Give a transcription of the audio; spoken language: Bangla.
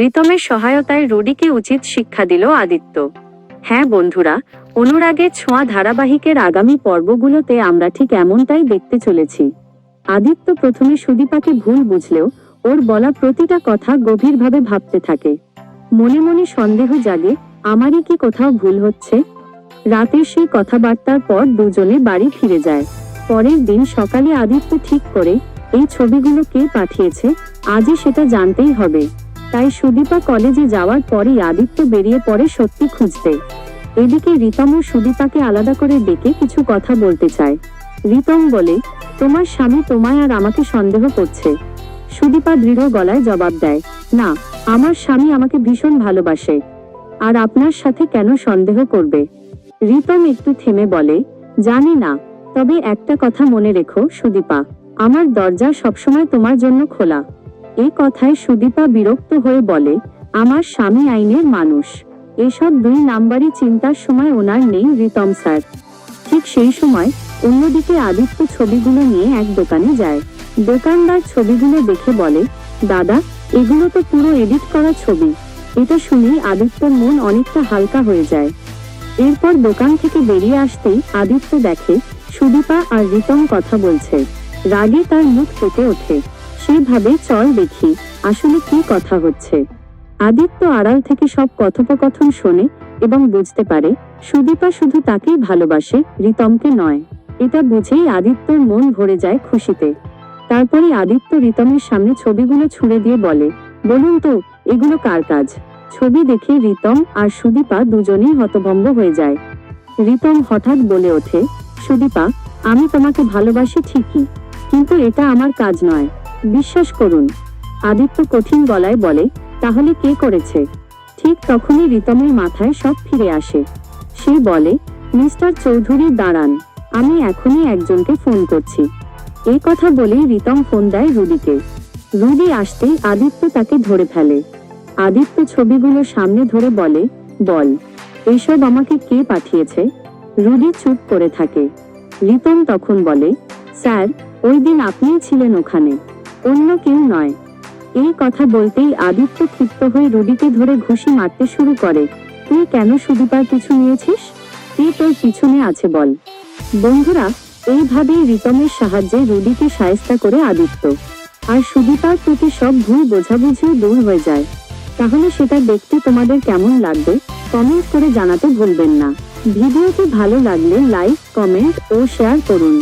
রিতমের সহায়তায় রুডিকে উচিত শিক্ষা দিল আদিত্য। হ্যাঁ বন্ধুরা অনুরাগের ছোঁয়া ধারাবাহিকের আগামী পর্বগুলোতে আমরা ঠিক এমনটাই দেখতে চলেছি। আদিত্য প্রথমে সুদীপাকে ভুল বুঝলেও ওর বলা প্রতিটা কথা গভীরভাবে ভাবতে থাকে। মনে মনে সন্দেহ জাগে, আমারই কি কোথাও ভুল হচ্ছে? রাতের সেই কথাবার্তার পর দুজনে বাড়ি ফিরে যায়। পরের দিন সকালে আদিত্য ঠিক করে, এই ছবিগুলো কে পাঠিয়েছে, আজই সেটা জানতেই হবে। তাই সুদীপা কলেজে যাওয়ার পরেই আদিত্য বেরিয়ে পড়ে সত্যি খুঁজতে। এদিকে রিতম ও সুদীপাকে আলাদা করে ডেকে কিছু কথা বলতে চায়। রিতম বলে, তোমার স্বামী তোমায় আর আমাকে সন্দেহ করছে। সুদীপা দৃঢ় গলায় জবাব দেয়, না, আমার স্বামী আমাকে ভীষণ ভালোবাসে। আর আপনার সাথে কেন সন্দেহ করবে? রিতম একটু থেমে বলে, জানি না, তবে একটা কথা মনে রেখো সুদীপা, আমার দরজা সবসময় তোমার জন্য খোলা। এই কথায় সুদীপা বিরক্ত হয়ে বলে, আমার স্বামী আইনের মানুষ। এসব দুই নাম্বারই চিন্তার সময় ওনার নেই রিতম স্যার। ঠিক সেই সময় অন্যদিকে আদিত্য ছবিগুলো নিয়ে এক দোকানে যায়। দোকানদার ছবিগুলো দেখে বলে, দাদা, এগুলো তো পুরো এডিট করা ছবি। এটা শুনেই আদিত্যর মন অনেকটা হালকা হয়ে যায়। এরপর দোকান থেকে বেরিয়ে আসতেই আদিত্য দেখে সুদীপা আর রিতম কথা বলছে। রাগে তার মুখ কেটে ওঠে। সে ভাবে চল দেখি, আসলে কি কথা হচ্ছে। আদিত্য আড়াল থেকে সব কথোপকথন শোনে এবং বুঝতে পারে, সুদীপা শুধু তাকেই ভালোবাসে, রিতমকে নয়। এটা বুঝেই আদিত্যর মন ভরে যায় খুশিতে। তারপরে আদিত্য রিতমের সামনে ছবিগুলো ছুঁড়ে দিয়ে বলে, বলুন তো, এগুলো কার কাজ? ছবি দেখে রিতম আর সুদীপা দুজনেই হতভম্ব হয়ে যায়। রিতম হঠাৎ বলে ওঠে, সুদীপা, আমি তোমাকে ভালোবাসি ঠিকই, কিন্তু এটা আমার কাজ নয়। বিশ্বাস করুন। আদিত্য কঠিন গলায় বলে, তাহলে কে করেছে? ঠিক তখনই রিতমের মাথায় সব ফিরে আসে। সে বলে, মিস্টার চৌধুরী, দাঁড়ান। আমি এখনই একজনকে ফোন করছি। এই কথা বলেই রিতম ফোন দেয় রুডিকে রুডি আসতেই আদিত্য তাকে ধরে ফেলে। আদিত্য ছবিগুলো সামনে ধরে বলে, বল এইসব আমাকে কে পাঠিয়েছে? রুডি চুপ করে থাকে। রিতম তখন বলে, স্যার, ওই দিন আপনিই ছিলেন ওখানে। অন্য কেউ নয়। এই কথা বলতেই আদিত্য ক্ষিপ্ত হয়ে রুডিকে ধরে ঘুষি মারতে শুরু করে। তুই কেন সুদীপার পিছু নিয়েছিস? কে তোর পিছনে আছে বল? বন্ধুরা, এইভাবেই রিতমের সাহায্যে রুডিকে সায়স্তা করে আদিত্য। আর সুদীপার প্রতি সব ভুল বোঝাবুঝিও দূর হয়ে যায়। তাহলে সেটা দেখতে তোমাদের কেমন লাগবে? কমেন্ট করে জানাতে ভুলবেন না। ভিডিওটি ভালো লাগলে লাইক কমেন্ট ও শেয়ার করুন।